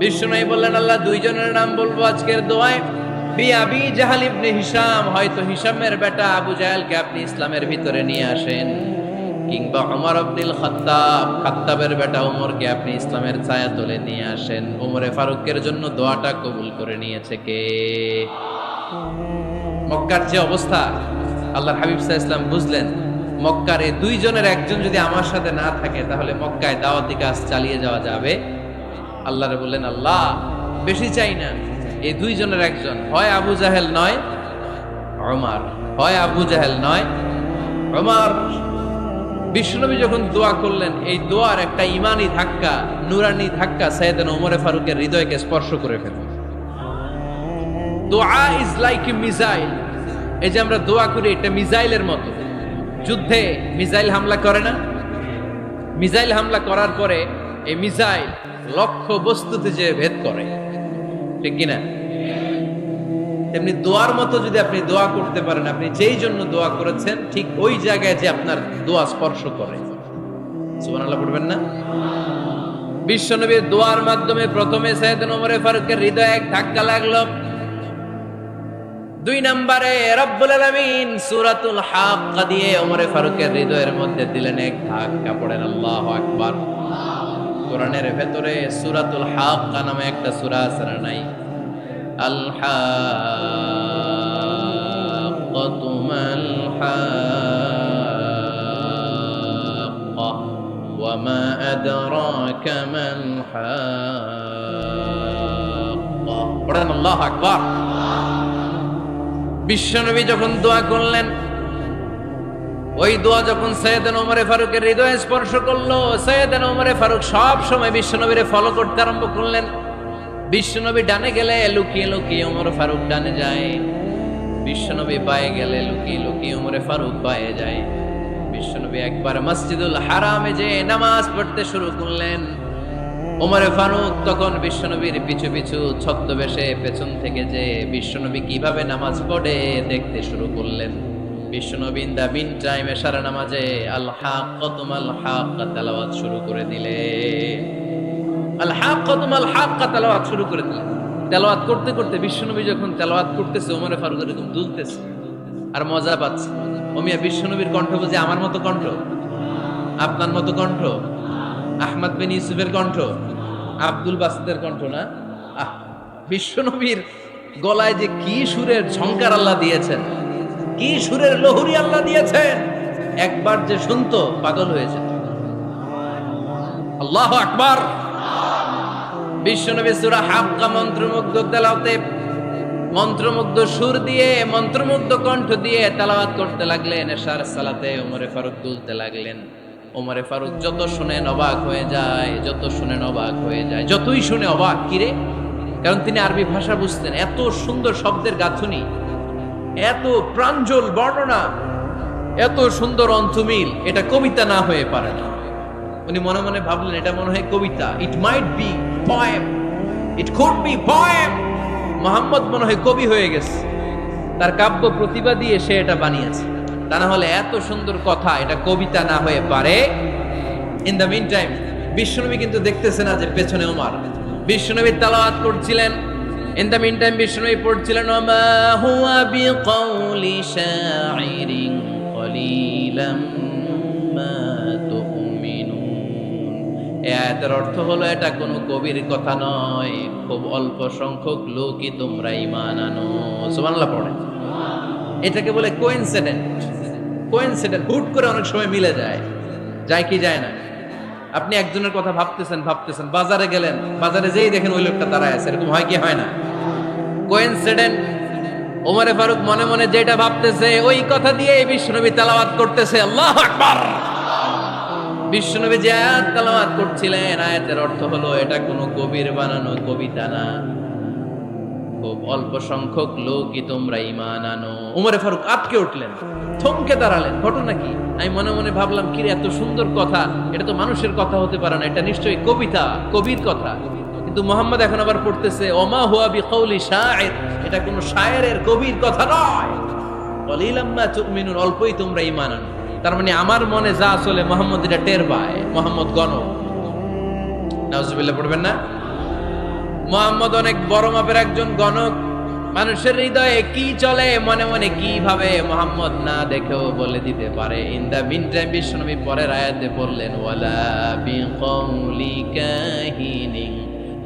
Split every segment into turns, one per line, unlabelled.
বিষ্ণু বললেন, আল্লাহ, দুইজনের নাম বলব আজকের দোয়ায়। বি জাহাল ইবনে হিসাম হয়তো হিসামের বেটা আবু জাহালকে আপনি ইসলামের ভিতরে নিয়ে আসেন। কিংবা ওমর আব্দুল খাত্তাব, খাত্তাবের বেটা ওমরকে আপনি ইসলামের ছায়া তুলে নিয়ে আসেন। ওমরে ফারুকের জন্য দোয়াটা কবুল করে নিয়েছে কে? মক্কার যে অবস্থা, আল্লাহর হাবিব সাহা ইসলাম বুঝলেন, মক্কার এই দুইজনের একজন যদি আমার সাথে না থাকে, তাহলে মক্কায় দাওয়াতি কাজ চালিয়ে যাওয়া যাবে। আল্লাহরে বললেন, আল্লাহ, বেশি চাই না। এই দুইজনের একজন। হয় আবু জাহেল নয়, ওমার। হয় আবু জাহেল নয়, ওমার। বিষ্ণুনবী যখন দোয়া করলেন, এই দোয়ার একটা ইমানি ধাক্কা, নুরানি ধাক্কা সৈয়দান ওমরে ফারুকের হৃদয়কে স্পর্শ করে ফেলল দোয়া ইজ লাইক এ মিসাইল। এই যে আমরা দোয়া করি, এটা মিসাইলের মতো। যুদ্ধে মিসাইল হামলা করে না? মিসাইল হামলা করার পরে এই মিসাইল লক্ষ্য বস্তুতে যে ভেদ করে, ঠিক কিনা? তেমনি দোয়ার মতো যদি আপনি দোয়া করতে পারেন, আপনি যেই জন্য দোয়া করেছেন, ঠিক ওই জায়গায় যে আপনার দোয়া স্পর্শ করে। সুবহানাল্লাহ, পড়বেন না? দোয়ার মাধ্যমে প্রথমে ওমর ফারুকের হৃদয়ে এক ধাক্কা লাগল। দুই নম্বরে রব্বুল আলামিন সূরাতুল হাক্কা দিয়ে ওমর ফারুকের হৃদয়ের মধ্যে দিলেন, এক ধাক্কা পড়েন, আল্লাহু আকবার। কোরআনের ভেতরে সূরাতুল হাক্কা নামে একটা সূরা আছে না নাই? আল হাক্কাতু মাল হাক্কা ওয়ামা আদরাকা মাল হাক্কা পড়েন, আল্লাহু আকবার। বিশ্বনবী যখন দোয়া করলেন ওই দোয়া যখন সৈয়দান ওমরে ফারুকের হৃদয়ে স্পর্শ করল, সৈয়দান ওমরে ফারুক সব সময় বিশ্বনবীরে ফলো করতে আরম্ভ করলেন। বিশ্বনবী ডানে গেলে লুকিয়ে লুকিয়ে ওমর ফারুক ডানে যায়। বিশ্বনবী পায়ে গেলে লুকিয়ে লুকিয়ে ওমরে ফারুক পায়ে যায়। বিশ্বনবী একবার মসজিদুল হারামে যে নামাজ পড়তে শুরু করলেন। ওমরে ফারুক তখন বিশ্বনবীর পিছু পিছু ছদ্মবেশে পেছন থেকে যে বিশ্বনবী কীভাবে নামাজ পড়ে দেখতে শুরু করলেন। ইন দা মিন টাইম এশারা নামাজে আল হাক্কাতুম আল হাক্কা তেলাওয়াত শুরু করে দিলে। আল হাক্কাতুম আল হাক্কা তেলাওয়াত শুরু করে দিলেন তেলাওয়াত করতে করতে বিশ্বনবী যখন তেলাওয়াত করতেছে, ওমরে ফারুক এরকম দুলতেছে আর মজা পাচ্ছে। ওমিয়া বিশ্বনবীর কণ্ঠ বুঝে আমার মতো কণ্ঠ? আপনার মতো কণ্ঠ? আহমদ বিন ইউসুফের কণ্ঠ? আব্দুল বাসিদের কণ্ঠ না? আহ বিশ্বনবীর গলায় যে কি সুরের ঝংকার আল্লাহ দিয়েছেন। কি সুরের লহুরি আল্লাহ দিয়েছেন? একবার যে শুনতো, পাগল হয়েছে আল্লাহ আকবার। বিশ্বনবী সুরা হাক্কা মন্ত্রমুগ্ধ তেলাওতে মন্ত্রমুগ্ধ সুর দিয়ে, মন্ত্রমুগ্ধ কণ্ঠ দিয়ে তেলাওয়াত করতে লাগলেন। এশার সালাতে ওমরে ফারুক তুলতে লাগলেন। ওমরে ফারুক যত শুনেন অবাক হয়ে যায়, যত শুনেন অবাক হয়ে যায়, যতই শুনে অবাক, কিরে? কারণ তিনি আরবি ভাষা বুঝতেন। এত সুন্দর শব্দের গাঁথুনি। এত প্রাঞ্জল বর্ণনা, এত সুন্দর অন্তমিল এটা কবিতা না হয়ে পারে না। উনি মনে মনে ভাবলেন, এটা মনে হয় কবিতা। It might be poem it could be poem Mohammad মনে হয় কবি হয়ে গেছে। তার কাব্য প্রতিভা দিয়ে সে এটা বানিয়েছে। তা না হলে এত সুন্দর কথা, এটা কবিতা না হয়ে পারে। ইন দ্য মিন টাইম বিশ্বনবী কিন্তু দেখতেছে না যে পেছনে ওমার। বিশ্বনবী তালাওয়াত করছিলেন। ইন দ্য মিন টাইম বিশ্বনবী পড়ছিলেন মা অর্থ হলো, এটা কোনো কবির কথা নয়। খুব অল্প সংখ্যক লোকই তোমরা ইমান আনো। সুবহানাল্লাহ পড়ে। এটাকে বলে কোইনসিডেন্ট কোইনসিডেন্ট হুট করে অনেক সময় মিলে যায়। যায় কি যায় না? আপনি একজনের কথা ভাবতেছেন ভাবতেছেন, বাজারে গেলেন, বাজারে যেই দেখেন ওই লোকটা দাঁড়ায় আছে, এরকম হয় কি হয় না? কোইনসিডেন্ট? ওমরে ফারুক মনে মনে যেটা ভাবতেছে, ওই কথা দিয়ে এই বিশ্বনবী তেলাওয়াত করতেছে। আল্লাহ আকবার! বিশ্বনবী যে আয়াত তেলাওয়াত করছিলেন, আয়াতের অর্থ হলো, এটা কোনো কবির বানানো কবিতা না। খুব অল্প সংখ্যক লোকই তোমরা ইমান আনো। উমরে ফারুক আটকে উঠলেন, থমকে দাঁড়ালেন। ঘটনা কি? আমি মনে মনে ভাবলাম কি এত সুন্দর কথা। এটা তো মানুষের কথা হতে পারে না। এটা নিশ্চয়ই কবিতা, কবির কথা। কিন্তু মোহাম্মদ এখন আবার পড়তেছে, ওমা হুয়া বি কৌলি শায়ের এটা কোনো শায়েরের কবির কথা নয়। কলিলাম্মা তুমিনুন, অল্পই তোমরা ইমান আনো। তার মানে আমার মনে যা আসলে মোহাম্মদ এটা টের পায়। মোহাম্মদ গণক। নাউজুবিল্লাহ, পড়বেন না? মোহাম্মদ অনেক বড় মাপের একজন গণক। মানুষের হৃদয়ে কি চলে, মনে মনে কি ভাবে মোহাম্মদ না দেখেও বলে দিতে পারে। ইন দা মিন টাইম বিশ্বনবী পরের আয়াতে বললেন, ওয়ালা বি কওলি কাহিনিন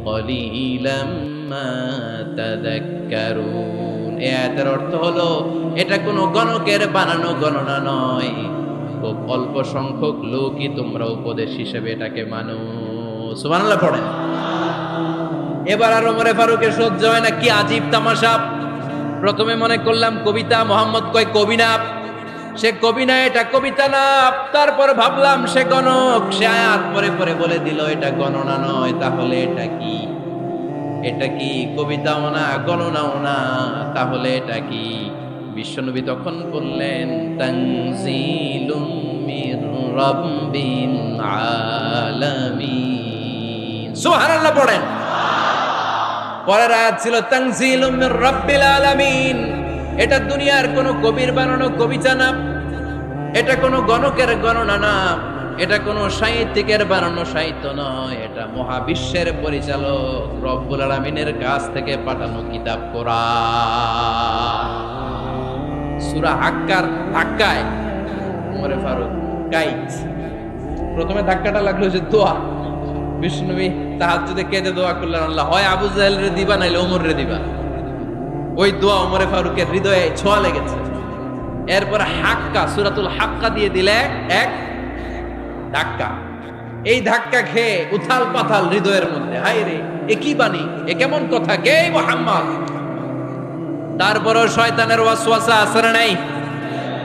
কলিলাম মা তাযাক্কারুন। এই আয়াতের অর্থ হলো, এটা কোনো গণকের বানানো গণনা নয়। খুব অল্প সংখ্যক লোকই তোমরা উপদেশ হিসেবে এটাকে মানো। সুবহানাল্লাহ, পড়েন। এবার আর ওমরে ফারুকের সহ্য হয় না, কি আজীব তামাশা। প্রথমে মনে করলাম কবিতা, মোহাম্মদ কয় কবি না সে কবি না এটা কবিতা না, তারপর ভাবলাম সে গণক। সে আয়াত পরে পরে বলে দিল, এটা গণনা নয়, তাহলে এটা কি? এটা কি কবিতাও না, গণনাও না, তাহলে এটা কি? বিশ্বনবী তখন বললেন, তানজিলুম মির রাব্বিল আলামিন। সুবহানাল্লাহ পড়েন। পরের আয়াত ছিল মির রাব্বিল আলামিন। এটা দুনিয়ার কোন কবির বানানো কবিতা না। এটা কোনো গণকের গণনা না। এটা কোনো সাহিত্যিকের বানানো সাহিত্য নয়। এটা মহাবিশ্বের পরিচালক রব্বুল আলামিনের কাছ থেকে পাঠানো কিতাব কোরআন। সূরা হাক্কার ধাক্কায়। ফারুক প্রথমে ধাক্কাটা লাগল যে দোয়া। বিষ্ণুবী তাহাজ্জুদে কেঁদে দোয়া করলেন, আল্লাহ, হয় আবু জাহেল রে দিবা নাইলে ওমর রে দিবা। ওই দোয়া ওমরে ফারুকের হৃদয়ে ছোঁয়া লেগেছে। এরপরে হাক্কা, সুরাতুল হাক্কা দিয়ে দিলে এক ধাক্কা। এই ধাক্কা খেয়ে উথাল পাথাল হৃদয়ের মধ্যে হাই রে এ কি বাণী? এ কেমন কথা? কে মোহাম্মদ? তারপরও শয়তানের ওয়াসওয়াসা আসরে নাই?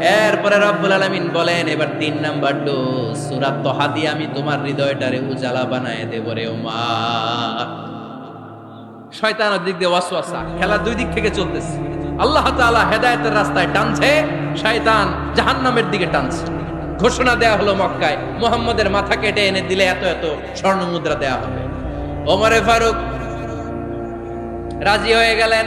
এরপরে রব্বুল আলামিন বলেন, এবার তিন নাম্বার ডোজ সুরা তহা দিয়ে আমি তোমার হৃদয়টারে উজালা বানায় দেব রে উমার শয়তান দিক দিয়ে ওয়াসওয়াসা, খেলা দুই দিক থেকে চলতেছে। আল্লাহ তাআলা হেদায়েতের রাস্তায় টানছে, শয়তান জাহান্নামের দিকে টানছে। ঘোষণা দেয়া হলো মক্কায়, মুহাম্মদের মাথা কেটে এনে দিলে এত এত স্বর্ণ মুদ্রা দেয়া হবে। ওমরে ফারুক, রাজি হয়ে গেলেন।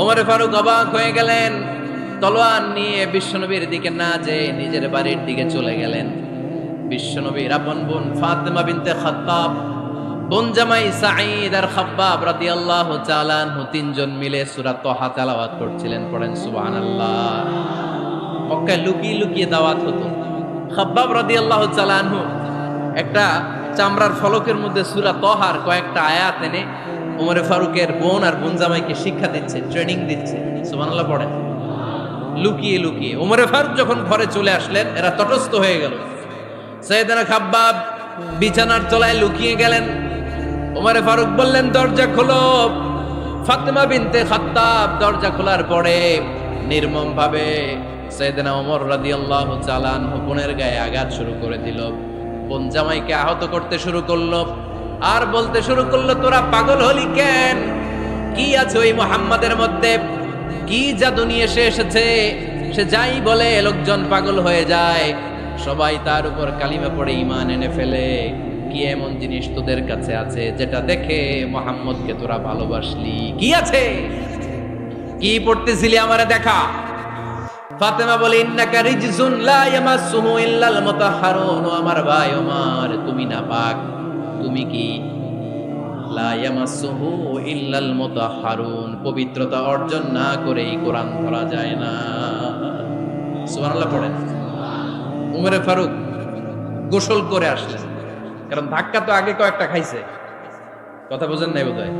ওমরে ফারুক অবাক হয়ে গেলেন। তলোয়ার নিয়ে বিশ্বনবীর দিকে না যে নিজের বাড়ির দিকে চলে গেলেন। বিশ্বনবীর আপন বোন ফাতেমা বিনতে খাত্তাব, বোন জামাই সাঈদ আর খাব্বাব তাআলা আনহু তিনজন মিলে সূরা তাহা তেলাওয়াত করছিলেন, পড়েন সুবহানাল্লাহ। মক্কায় লুকিয়ে লুকিয়ে দাওয়াত হতো। খাব্বাব রাদিয়াল্লাহু তাআলা একটা চামড়ার ফলকের মধ্যে সূরা তহার কয়েকটা আয়াত এনে ওমরে ফারুকের বোন আর বোন জামাইকে শিক্ষা দিচ্ছে ট্রেনিং দিচ্ছে। সুবহানাল্লাহ পড়েন। লুকিয়ে লুকিয়ে। ওমরে ফারুক যখন ঘরে চলে আসলেন, এরা তটস্থ হয়ে গেল। সৈয়দানা খাব্বাব বিছানার তলায় লুকিয়ে গেলেন। ওমরে ফারুক বললেন, দরজা খোলো। ফাতেমা বিনতে খাত্তাব দরজা খোলার পরে নির্মম ভাবে সৈয়দনা ওমর রাদিয়াল্লাহু আনহু বোনের গায়ে আঘাত শুরু করে দিল। বোন জামাইকে আহত করতে শুরু করল। আর বলতে শুরু করল, তোরা পাগল হলি কেন? কি আছে ওই মোহাম্মদের মধ্যে? কি জাদু নিয়ে সে এসেছে? সে যাই বলে লোকজন পাগল হয়ে যায়। সবাই তার উপর কালিমা পড়ে ইমান এনে ফেলে। কি এমন জিনিস তোদের কাছে আছে যেটা দেখে মোহাম্মদকে তোরা ভালোবাসলি? কি আছে? কি পড়তেছিলি আমারে দেখা? ফাতেমা বলে, ইন্নাকা রিজসুন লা ইয়ামাসসুহু ইল্লাল মুতাহহারুন আমার ভাই ওমর, তুমি না পাক তুমি কি? ইল্লাল মুতাহহারুন পবিত্রতা অর্জন না করেই কোরআন ধরা যায় না। সুবহানাল্লাহ পড়েন। উমরে ফারুক গোসল করে আসলেন। কারণ ধাক্কা তো আগে কয়েকটা খাইছে। কথা বোঝেন নাই বোধহয়?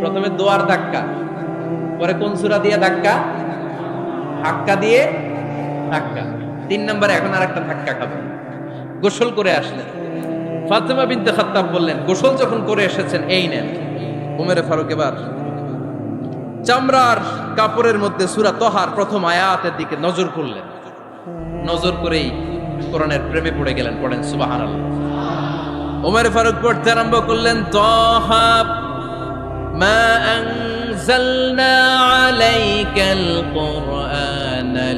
প্রথমে দোয়ার ধাক্কা, পরে কোন সুরা দিয়ে ধাক্কা? ধাক্কা দিয়ে ধাক্কা। তিন নম্বরে এখন আর একটা ধাক্কা খাবে গোসল করে আসলেন। ফাতেমা বিনতে খাত্তাব বললেন, গোসল যখন করে এসেছেন, এই নেন। উমেরে ফারুক এবার। চামড়ার কাপড়ের মধ্যে সুরা তহার প্রথম আয়াতের দিকে নজর করলেন। নজর করেই কোরআনের প্রেমে পড়ে গেলেন, পড়েন সুবাহান উমের ফারুক পড়তে আরম্ভ করলেন তহাব মা আনজালনা আলাইকাল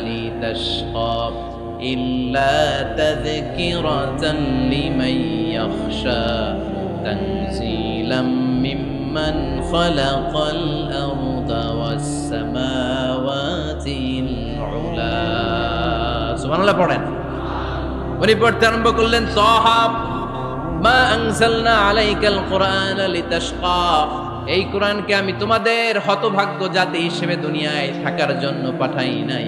লিতাশকা। إلا تذكرة لمن يخشى تنزيلا ممن خلق الأرض والسماوات العلا سبحان الله পড়েন উনি পড়তে আরম্ভ করলেন সহাব মা আনসালনা আলাইকাল কোরআন লিতাশকা এই কোরআনকে আমি তোমাদের হতভাগ্য জাতি হিসেবে দুনিয়ায় থাকার জন্য পাঠাই নাই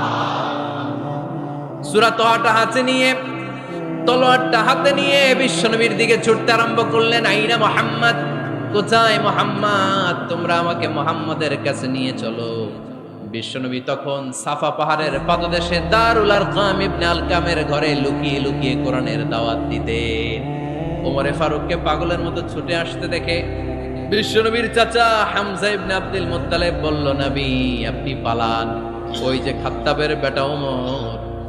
সুরাত তহাটা হাতে নিয়ে, তলোয়ারটা হাতে নিয়ে বিশ্বনবীর দিকে ছুটতে আরম্ভ করলেন, আইনা মোহাম্মদ, কোথায় মোহাম্মদ? তোমরা আমাকে মোহাম্মদের কাছে নিয়ে চলো। বিশ্বনবী তখন সাফা পাহাড়ের পাদদেশে দারুল আরকাম ইবনে আলকামের ঘরে লুকিয়ে লুকিয়ে কোরআনের দাওয়াত দিতেন। ওমরে ফারুককে পাগলের মতো ছুটে আসতে দেখে বিশ্বনবীর চাচা হামজা ইবনে আব্দুল মুত্তালিব বলল, নবী, আপনি পালান। ওই যে খাত্তাবের বেটা ওমর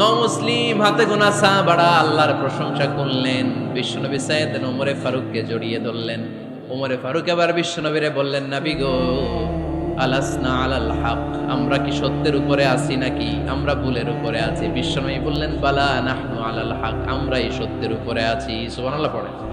ন মুসলিম হাতে গোনা সা বাড়া আল্লাহর প্রশংসা করলেন। বিশ্বনবী সাইয়েদ ওমরে ফারুককে জড়িয়ে ধরলেন। ওমরে ফারুক আবার বিশ্বনবীরে বললেন, নাবি গো, আলাসনা আলাল হাক, আমরা কি সত্যের উপরে আছি নাকি? আমরা ভুলের উপরে আছি। বিশ্বনবী বললেন, বালা নাহনু আলাল হাক, আমরাই সত্যের উপরে আছি। সুবহানাল্লাহ পড়ে